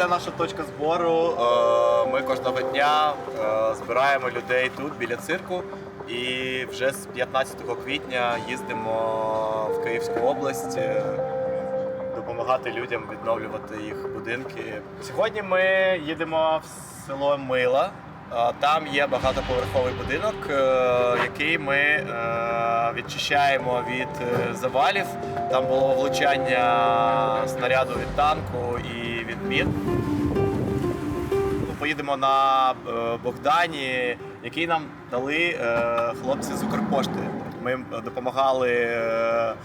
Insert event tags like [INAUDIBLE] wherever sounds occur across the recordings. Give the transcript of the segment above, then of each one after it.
це наша точка збору. Е, Ми кожного дня е, збираємо людей тут біля цирку. І вже з 15 квітня їздимо в Київську область е, допомагати людям відновлювати їх будинки. Сьогодні ми їдемо в село Мила. Там є багатоповерховий будинок, який ми відчищаємо від е, завалів. Там було влучання снаряду від танку і від мін. Поїдемо на е, Богдані, який нам дали е, хлопці з Укрпошти. Ми допомагали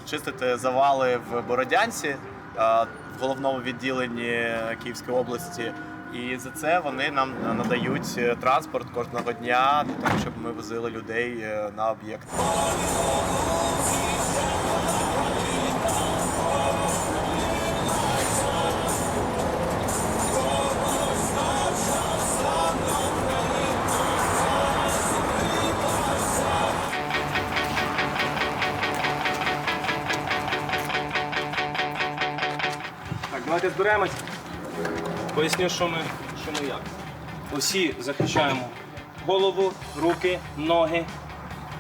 чистити завали в Бородянці в головному відділенні Київської області. І за це вони нам надають е, транспорт кожного дня для того, щоб ми возили людей е, на об'єкт. Давайте зберемось. Поясню, що ми, що ми як. Усі захищаємо голову, руки, ноги,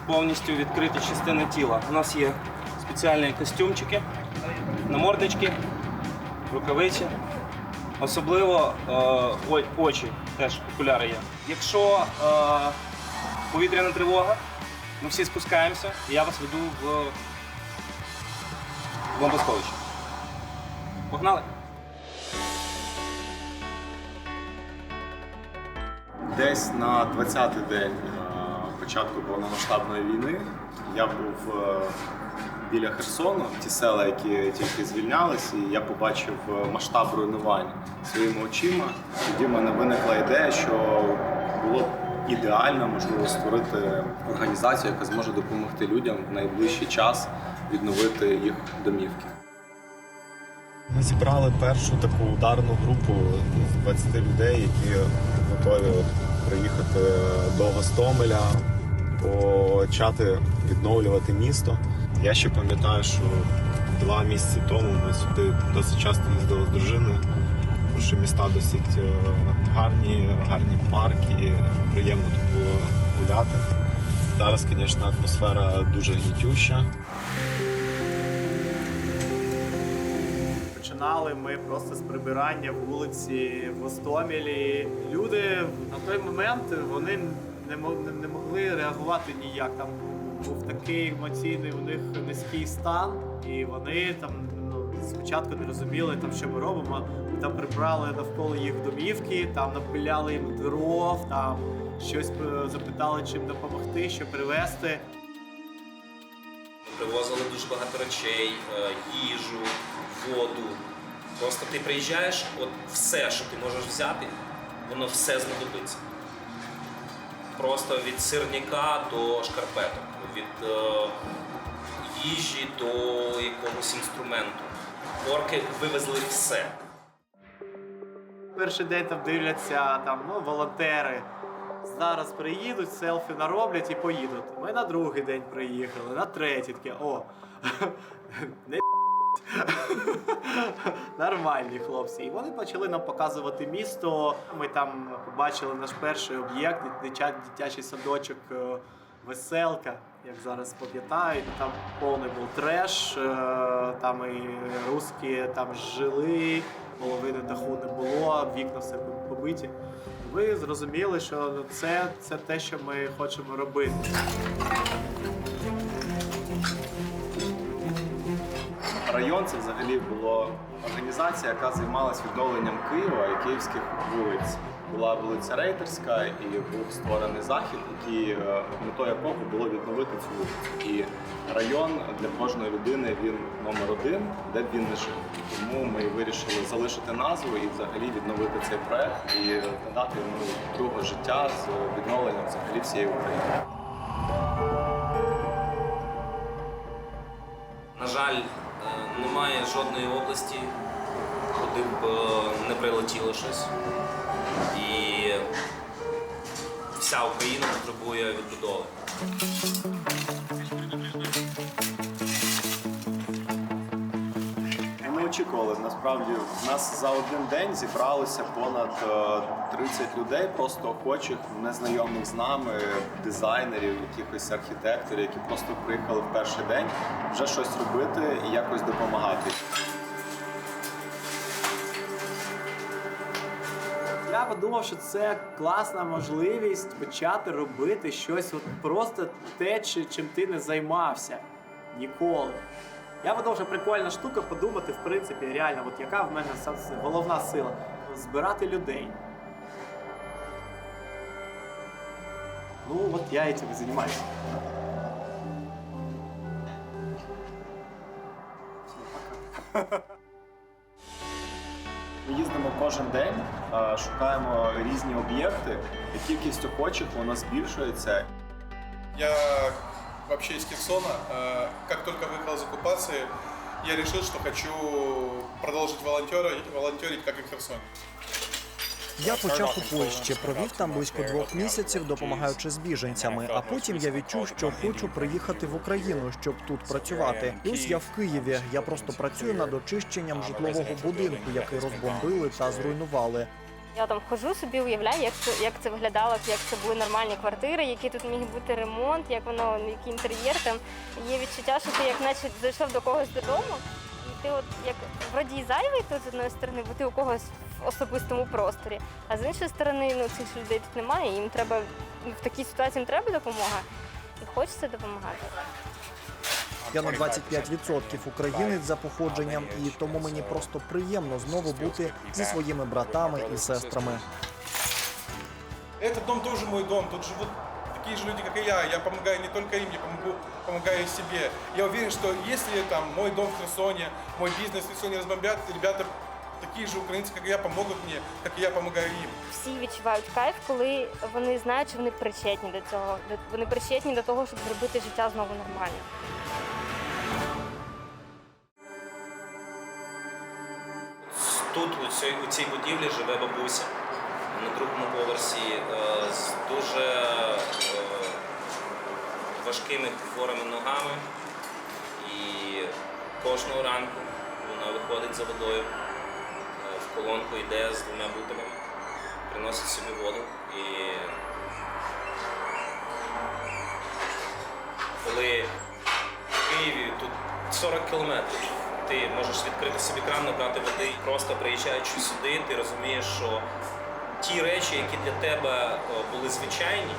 повністю відкриті частини тіла. У нас є спеціальні костюмчики, наморднички, рукавиці. Особливо е, очі, теж окуляри є. Якщо е, повітряна тривога, ми всі спускаємося, і я вас веду в бомбосховище. Погнали! Десь на 20-й день е, початку повномасштабної війни я був е, біля Херсону, ті села, які тільки звільнялись, і я побачив е, масштаб руйнувань своїми очима. Тоді в мене виникла ідея, що було б ідеально можливо створити організацію, яка зможе допомогти людям в найближчий час відновити їх домівки. Ми зібрали першу таку ударну групу з 20 людей, які готові от приїхати до Гостомеля, почати відновлювати місто. Я ще пам'ятаю, що два місяці тому ми сюди досить часто їздили з дружиною, тому що міста досить е, гарні, гарні парки, приємно тут було гуляти. Зараз, звісно, атмосфера дуже гнітюща. Починали ми просто з прибирання вулиці в Гостомелі. Люди на той момент вони не, не- не могли реагувати ніяк. Там був такий емоційний у них низький стан, і вони там ну, спочатку не розуміли, там, що ми робимо. Там прибрали навколо їх домівки, там напиляли їм дров, там щось е, запитали, чим допомогти, що привезти. Привозили дуже багато речей, е, їжу, воду. Просто ти приїжджаєш, от все, що ти можеш взяти, воно все знадобиться. Просто від сирника до шкарпеток, від е, їжі до якогось інструменту. Орки вивезли все. Перший день там дивляться там, ну, волонтери. Зараз приїдуть, селфі нароблять і поїдуть. Ми на другий день приїхали, на третій таке, о, [LAUGHS] не [LAUGHS] нормальні хлопці. І вони почали нам показувати місто. Ми там побачили наш перший об'єкт, дитячий садочок е, Веселка, як зараз пам'ятають. Там повний був треш, е, там і русські там жили, половини даху не було, вікна все побиті. Ви зрозуміли, що це, це те, що ми хочемо робити. Район це взагалі була організація, яка займалась відновленням Києва і київських вулиць. Була вулиця Рейтерська і був створений захід, який е, метою якого було відновити цю вулицю. І район для кожної людини він номер один, де б він не жив. Тому ми вирішили залишити назву і взагалі відновити цей проект і надати йому друге життя з відновленням взагалі всієї України. На жаль, е, немає жодної області, куди б е, не прилетіло щось. І вся Україна потребує відбудови. Ми очікували. Насправді в нас за один день зібралося понад е, 30 людей, просто охочих, незнайомих з нами, дизайнерів, якихось архітекторів, які просто приїхали в перший день вже щось робити і якось допомагати. Я подумав, що це класна можливість почати робити щось от просто те, чим ти не займався ніколи. Я подумав, що прикольна штука подумати, в принципі, реально, от яка в мене головна сила збирати людей. Ну, от я і займаюся. Ми їздимо кожен день, е, шукаємо різні об'єкти, і кількість охочих вона збільшується. Я вообще из Херсона. Э, Как только выехал из оккупации, я решил, что хочу продолжить волонтерить, волонтерить как и в Херсоне. Я почав у Польщі, провів там близько двох місяців, допомагаючи з біженцями. А потім я відчув, що хочу приїхати в Україну, щоб тут працювати. Ось я в Києві. Я просто працюю над очищенням житлового будинку, який розбомбили та зруйнували. Я там хожу собі, уявляю, як це як це виглядало, як це були нормальні квартири, який тут міг бути ремонт, як воно який інтер'єр там. Є відчуття, що ти як наче зайшов до когось додому, ти от як вроді зайвий тут з одної сторони, бо ти у когось в особистому просторі. А з іншої сторони, ну цих людей тут немає. Їм треба в такій ситуації їм треба допомога. І хочеться допомагати. Я на 25% українець за походженням, і тому мені просто приємно знову бути зі своїми братами і сестрами. Этот дом тоже мой дом. Тут живут такие же люди, как и я. Я помогаю не только им, я помогу, помогаю себе. Я уверен, что если там мой дом в Херсоне, мой бизнес в Херсоне разбомбят, ребята такие же украинцы, как и я, помогут мне, как и я помогаю им. Всі відчувають кайф, коли вони знають, що вони причетні до цього. Вони причетні до того, щоб зробити життя знову нормальним. Тут, у цій, у цій будівлі, живе бабуся на другому поверсі е, з дуже е, важкими хворими ногами. І кожного ранку вона виходить за водою е, в колонку, йде з двома бутилями, приносить собі воду. І коли в Києві тут 40 кілометрів. Ти можеш відкрити собі кран, набрати води. Просто приїжджаючи сюди, ти розумієш, що ті речі, які для тебе були звичайні,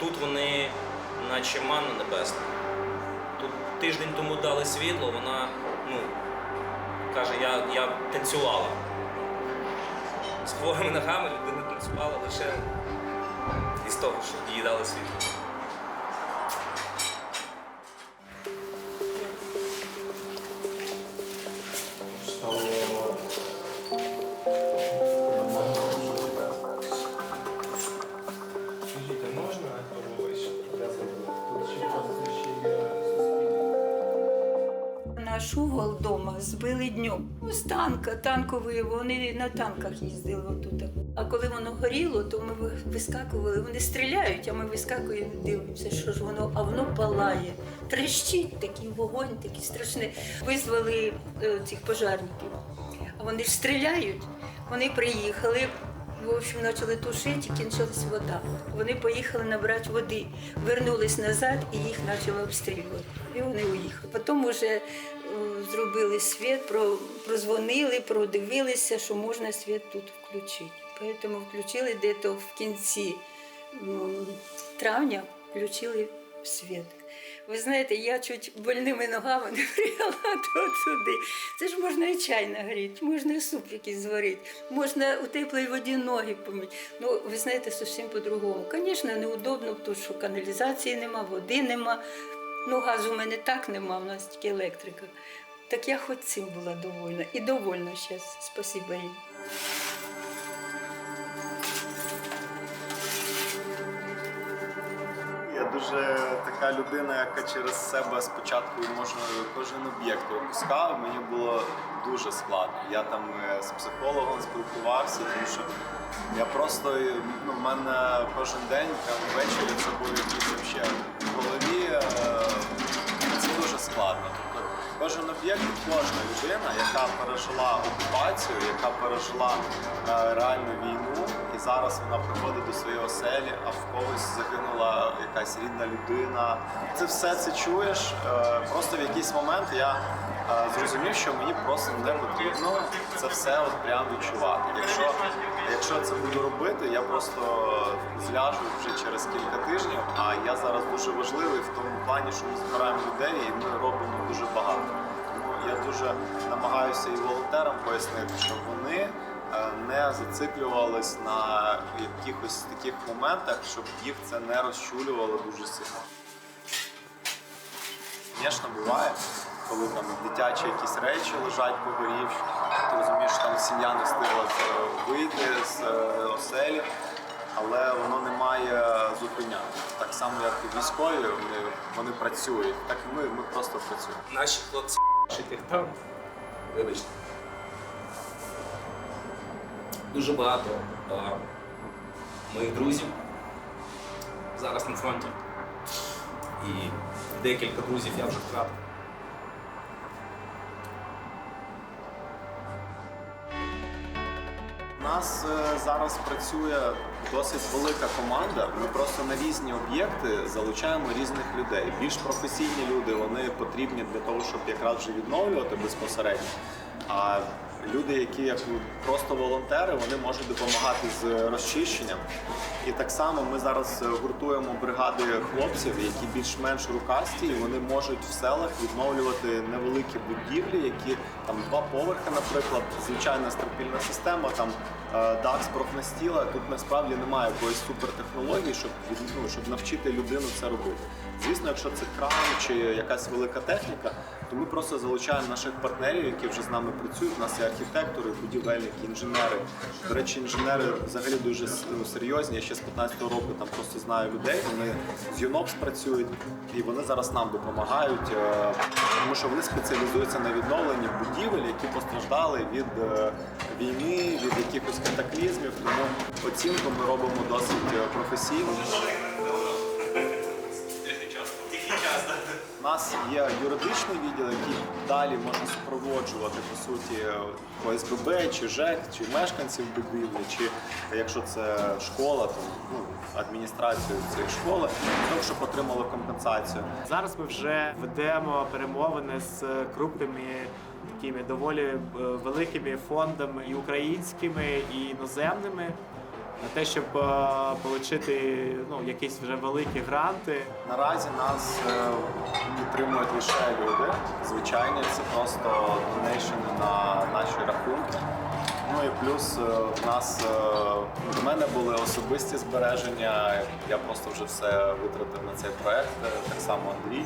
тут вони наче манна небесна. Тут тиждень тому дали світло, вона ну, каже, я, я танцювала. З хворими ногами людина танцювала лише із того, що їй дали світло. Наш угол дома збили днем. Ну, з танка, танкові, вони на танках їздили отут. А коли воно горіло, то ми вискакували, вони стріляють, а ми вискакуємо, дивимося, що ж воно, а воно палає. Трещить такий вогонь, такий страшний. Визвали е, цих пожарників. А вони ж стріляють, вони приїхали. В общем, почали тушити, і кінчилась вода. Вони поїхали набрати води, вернулись назад і їх почали обстрілювати. І вони уїхали. Потім вже зробили світ, прозвонили, продивилися, що можна світ тут включити. Тому включили десь в кінці травня, включили світ. Ви знаєте, я чуть больними ногами не прийняла тут [LAUGHS] туди. Це ж можна і чай нагріти, можна і суп якийсь зварити, можна у теплій воді ноги помити. Ну, ви знаєте, зовсім по-другому. Звісно, неудобно, тому що каналізації нема, води нема. Ну, газу в мене так нема, у нас тільки електрика. Так я хоч цим була довольна. І довольна зараз. Спасибо їм. Я дуже така людина, яка через себе спочатку може кожен об'єкт опускав. Мені було дуже складно. Я там е, з психологом спілкувався, тому що я просто ну, в мене кожен день там ввечері це був якийсь вообще в голові. е, Це дуже складно. Кожен об'єкт, кожна людина, яка пережила окупацію, яка пережила е, реальну війну, зараз вона приходить до своєї оселі, а в когось загинула якась рідна людина. Ти все це чуєш. е, Просто в якийсь момент я е, зрозумів, що мені просто не потрібно це все от прям відчувати. Якщо, якщо це буду робити, я просто зляжу вже через кілька тижнів. А я зараз дуже важливий в тому плані, що ми збираємо людей і ми робимо дуже багато. Тому я дуже намагаюся і волонтерам пояснити, щоб вони не зациклювались на якихось таких моментах, щоб їх це не розчулювало дуже сильно. Звісно, буває, коли там дитячі якісь речі лежать погорівші, ти розумієш, що там сім'я не встигла е, вийти з е, оселі, але воно не має зупиняти. Так само, як і військові, вони, вони працюють, так і ми, ми просто працюємо. Наші хлопці [LAUGHS] там. Вибачте. Дуже багато моїх друзів зараз на фронті. І декілька друзів я вже втратив. У нас е, зараз працює досить велика команда. Ми просто на різні об'єкти залучаємо різних людей. Більш професійні люди вони потрібні для того, щоб якраз вже відновлювати безпосередньо. А люди, які як просто волонтери, вони можуть допомагати з розчищенням. І так само ми зараз е, гуртуємо бригади хлопців, які більш-менш рукасті, і вони можуть в селах відновлювати невеликі будівлі, які там два поверхи, наприклад, звичайна стропільна система, там е, дах з профнастіла. Тут насправді немає якоїсь супертехнології, щоб ну, щоб навчити людину це робити. Звісно, якщо це кран чи якась велика техніка, то ми просто залучаємо наших партнерів, які вже з нами працюють. У нас є архітектори, будівельники, інженери. До речі, інженери взагалі дуже ну, серйозні. Я ще з 15-го року там просто знаю людей. Вони з ЮНОПС працюють і вони зараз нам допомагають, е, тому що вони спеціалізуються на відновленні будівель, які постраждали від е, війни, від якихось катаклізмів. Тому оцінку ми робимо досить е, професійно. У нас є юридичний відділ, який далі може супроводжувати по суті ОСББ, чи ЖЕК, чи мешканців будівлі, чи якщо це школа, то ну, адміністрацію цієї школи, того, щоб отримали компенсацію. Зараз ми вже ведемо перемовини з крупними такими доволі е, великими фондами і українськими, і іноземними на те, щоб е, отримати ну, якісь вже великі гранти. Наразі нас е, підтримують лише люди. Звичайні, це просто донейшени на наші рахунки. Ну і плюс в нас в мене були особисті збереження. Я просто вже все витратив на цей проект. Так само Андрій.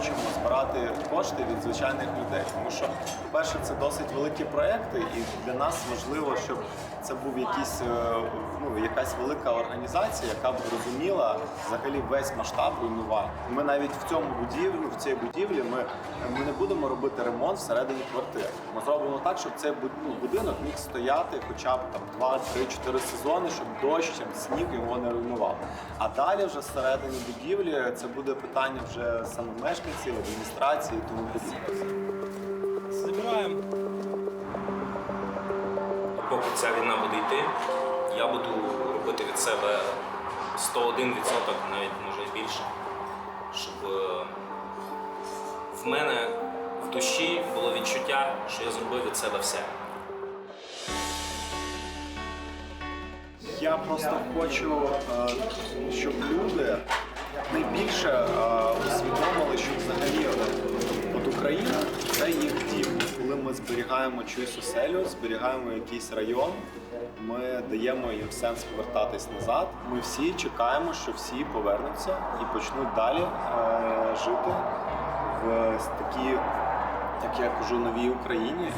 Хочемо збирати кошти від звичайних людей, тому що, по-перше, це досить великі проекти, і для нас важливо, щоб це був якийсь, якась велика організація, яка б розуміла взагалі весь масштаб руйнувань. Ми навіть в цьому будівлі, в цій будівлі, ми, ми не будемо робити ремонт всередині квартир. Ми зробимо так, щоб цей ну, будинок міг стояти хоча б там 2, 3, 4 сезони, щоб дощ, сніг його не руйнував. А далі вже всередині будівлі це буде питання вже саме мешканців, адміністрації, тому подібне. Забираємо. Поки ця війна буде йти, я буду робити від себе 101%, навіть може і більше, щоб е, в мене в душі було відчуття, що я зробив від себе все. Я просто хочу, е, щоб люди найбільше е, усвідомили, що взагалі от, Україна це їх дім. Ми зберігаємо чиюсь оселю, зберігаємо якийсь район, ми даємо їм сенс повертатись назад. Ми всі чекаємо, що всі повернуться і почнуть далі е, жити в такій, як я кажу, новій Україні.